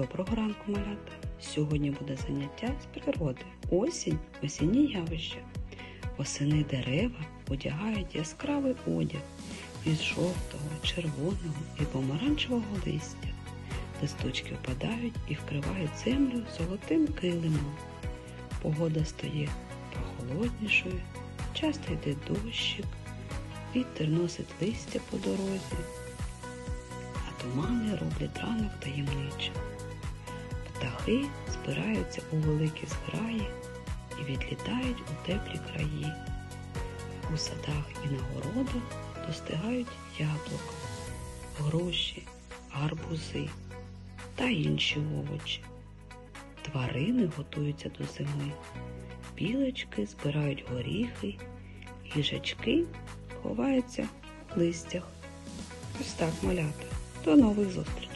Доброго ранку, малята! Сьогодні буде заняття з природи. Осінь осінні явища. Осени дерева одягають яскравий одяг із жовтого, червоного і помаранчевого листя. Листочки впадають і вкривають землю золотим килимом. Погода стає прохолоднішою, часто йде дощик, вітер носить листя по дорозі, а тумани роблять ранок таємничим. Птахи збираються у великі зграї і відлітають у теплі краї. У садах і на городах достигають яблука, груші, гарбузи та інші овочі. Тварини готуються до зими. Білочки збирають горіхи, їжачки ховаються в листях. Ось так, малята. До нових зустрічей!